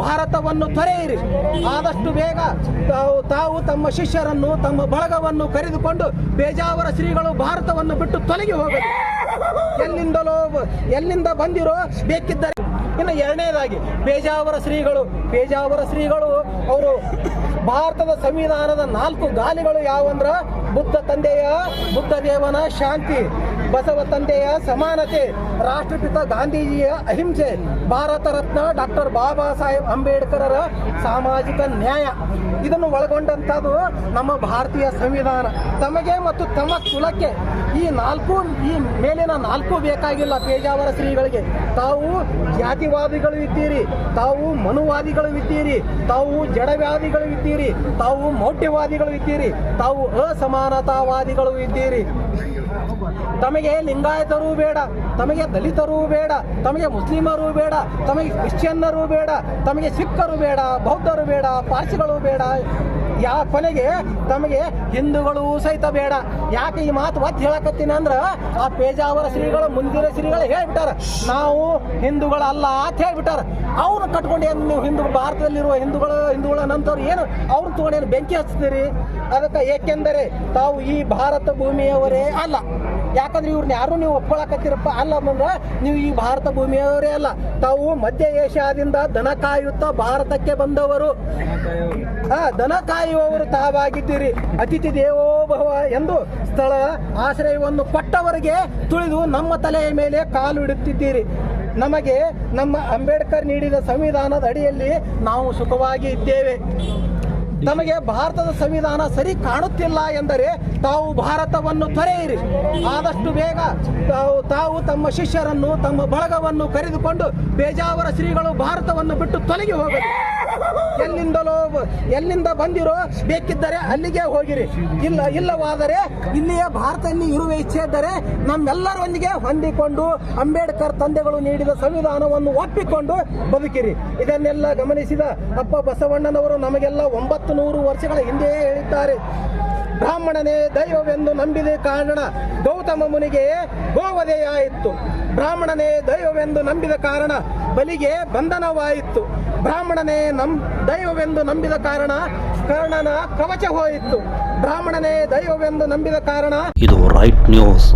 ಭಾರತವನ್ನು ತೊರೆಯಿರಿ. ಆದಷ್ಟು ಬೇಗ ತಾವು ತಾವು ತಮ್ಮ ಶಿಷ್ಯರನ್ನು, ತಮ್ಮ ಬಳಗವನ್ನು ಕರೆದುಕೊಂಡು ಬೇಜಾವರ ಶ್ರೀಗಳು ಭಾರತವನ್ನು ಬಿಟ್ಟು ತೊಲಗಿ ಹೋಗಲಿ. ಎಲ್ಲಿಂದಲೋ ಎಲ್ಲಿಂದ ಬಂದಿರೋ ಬೇಕಿದ್ದರೆ. ಇನ್ನು ಎರಡನೇದಾಗಿ, ಬೇಜಾವರ ಶ್ರೀಗಳು ಬೇಜಾವರ ಶ್ರೀಗಳು, ಅವರು ಭಾರತದ ಸಂವಿಧಾನದ ನಾಲ್ಕು ಗಾಲಿಗಳು ಯಾವಂದ್ರ ಬುದ್ಧ ತಂದೆಯ, ಬುದ್ಧ ದೇವನ ಶಾಂತಿ, ಬಸವ ತಂದೆಯ ಸಮಾನತೆ, ರಾಷ್ಟ್ರಪಿತ ಗಾಂಧೀಜಿಯ ಅಹಿಂಸೆ, ಭಾರತ ರತ್ನ ಡಾಕ್ಟರ್ ಬಾಬಾ ಸಾಹೇಬ್ ಅಂಬೇಡ್ಕರರ ಸಾಮಾಜಿಕ ನ್ಯಾಯ. ಇದನ್ನು ಒಳಗೊಂಡಂಥದ್ದು ನಮ್ಮ ಭಾರತೀಯ ಸಂವಿಧಾನ. ತಮಗೆ ಮತ್ತು ತಮ್ಮ ಕುಲಕ್ಕೆ ಈ ನಾಲ್ಕು, ಈ ಮೇಲಿನ ನಾಲ್ಕು ಬೇಕಾಗಿಲ್ಲ ಪೇಜಾವರ ಶ್ರೀಗಳಿಗೆ. ತಾವು ಜಾತಿವಾದಿಗಳು ಇದ್ದೀರಿ, ತಾವು ಮನುವಾದಿಗಳು ಇದ್ದೀರಿ, ತಾವು ಜಡವ್ಯಾಧಿಗಳು ಇದ್ದೀರಿ, ತಾವು ಮೌಢ್ಯವಾದಿಗಳು ಇದ್ದೀರಿ, ತಾವು ಅಸಮಾನತಾವಾದಿಗಳು ಇದ್ದೀರಿ. ತಮಗೆ ಲಿಂಗಾಯತರು ಬೇಡ, ತಮಗೆ ದಲಿತರು ಬೇಡ, ತಮಗೆ ಮುಸ್ಲಿಮರು ಬೇಡ, ತಮಗೆ ಕ್ರಿಶ್ಚಿಯನ್ನರು ಬೇಡ, ತಮಗೆ ಸಿಖ್ಖರು ಬೇಡ, ಬೌದ್ಧರು ಬೇಡ, ಪಾರ್ಸಿಗಳು ಬೇಡ. ಯಾ ಕೊನೆಗೆ ತಮಗೆ ಹಿಂದೂಗಳು ಸಹಿತ ಬೇಡ. ಯಾಕೆ ಈ ಮಾತು ಒತ್ತಿ ಹೇಳಕತ್ತೀನಿ ಅಂದ್ರ ಆ ಪೇಜಾವರ ಶ್ರೀಗಳು, ಮುಂದಿನ ಶ್ರೀಗಳು ಹೇಳ್ಬಿಟ್ಟಾರ, ನಾವು ಹಿಂದೂಗಳಲ್ಲ ಅಂತ ಹೇಳ್ಬಿಟ್ಟಾರ. ಅವ್ರನ್ನ ಕಟ್ಕೊಂಡು ಏನು ನೀವು ಹಿಂದೂ, ಭಾರತದಲ್ಲಿರುವ ಹಿಂದೂಗಳು, ಹಿಂದೂಗಳ ನಂತವ್ರು ಏನು? ಅವ್ರನ್ನ ತಗೊಂಡೇನು ಬೆಂಕಿ ಹಚ್ತೀರಿ ಅದಕ್ಕೆ ಏಕೆಂದರೆ ತಾವು ಈ ಭಾರತ ಭೂಮಿಯವರೇ ಅಲ್ಲ. ಯಾಕಂದ್ರೆ ಇವ್ರನ್ನ ಯಾರು ನೀವು ಒಪ್ಕೊಳಕತ್ತಿರಪ್ಪ? ಅಲ್ಲ ಅಂದ್ರೆ ನೀವು ಈ ಭಾರತ ಭೂಮಿಯವರೇ ಅಲ್ಲ. ತಾವು ಮಧ್ಯ ಏಷ್ಯಾದಿಂದ ದನ ಕಾಯುತ್ತಾ ಭಾರತಕ್ಕೆ ಬಂದವರು. ಹಾ, ದನ ಕಾಯುವವರು ತಾವಾಗಿದ್ದೀರಿ. ಅತಿಥಿ ದೇವೋಭವ ಎಂದು ಸ್ಥಳ ಆಶ್ರಯವನ್ನು ಕೊಟ್ಟವರಿಗೆ ತುಳಿದು ನಮ್ಮ ತಲೆಯ ಮೇಲೆ ಕಾಲು ಇಡುತ್ತಿದ್ದೀರಿ. ನಮಗೆ ನಮ್ಮ ಅಂಬೇಡ್ಕರ್ ನೀಡಿದ ಸಂವಿಧಾನದ ಅಡಿಯಲ್ಲಿ ನಾವು ಸುಖವಾಗಿ ಇದ್ದೇವೆ. ತಮಗೆ ಭಾರತದ ಸಂವಿಧಾನ ಸರಿ ಕಾಣುತ್ತಿಲ್ಲ ಎಂದರೆ ತಾವು ಭಾರತವನ್ನು ತೊರೆಯಿರಿ. ಆದಷ್ಟು ಬೇಗ ತಾವು ತಾವು ತಮ್ಮ ಶಿಷ್ಯರನ್ನು, ತಮ್ಮ ಬಳಗವನ್ನು ಕರೆದುಕೊಂಡು ಬೇಜಾವರ ಶ್ರೀಗಳು ಭಾರತವನ್ನು ಬಿಟ್ಟು ತೊಲಗಿ ಹೋಗಲಿ. ಎಲ್ಲಿಂದಲೋ ಎಲ್ಲಿಂದ ಬಂದಿರೋ ಬೇಕಿದ್ದರೆ ಅಲ್ಲಿಗೆ ಹೋಗಿರಿ. ಇಲ್ಲ, ಇಲ್ಲವಾದರೆ ಇಲ್ಲಿಯೇ ಭಾರತದಲ್ಲಿ ಇರುವ ಇಚ್ಛೆ ಇದ್ದರೆ ನಮ್ಮೆಲ್ಲರೊಂದಿಗೆ ಹೊಂದಿಕೊಂಡು ಅಂಬೇಡ್ಕರ್ ತಂದೆಗಳು ನೀಡಿದ ಸಂವಿಧಾನವನ್ನು ಒಪ್ಪಿಕೊಂಡು ಬದುಕಿರಿ. ಇದನ್ನೆಲ್ಲ ಗಮನಿಸಿದ ಅಪ್ಪ ಬಸವಣ್ಣನವರು ನಮಗೆಲ್ಲ ಒಂಬತ್ತು ನೂರು ವರ್ಷಗಳ ಹಿಂದೆಯೇ ಹೇಳಿದ್ದಾರೆ. ಬ್ರಾಹ್ಮಣನೇ ದೈವವೆಂದು ನಂಬಿದ ಕಾರಣ ಗೌತಮ ಮುನಿಗೆ ಗೋವಧೆಯಾಯಿತು ಬ್ರಾಹ್ಮಣನೇ ದೈವವೆಂದು ನಂಬಿದ ಕಾರಣ ಬಲಿಗೆ ಬಂಧನವಾಯಿತು ಬ್ರಾಹ್ಮಣನೇ ನಂ ದೈವವೆಂದು ನಂಬಿದ ಕಾರಣ ಕರ್ಣನ ಕವಚ ಹೋಯಿತು. ಬ್ರಾಹ್ಮಣನೇ ದೈವವೆಂದು ನಂಬಿದ ಕಾರಣ ಇದು ರೈಟ್ ನ್ಯೂಸ್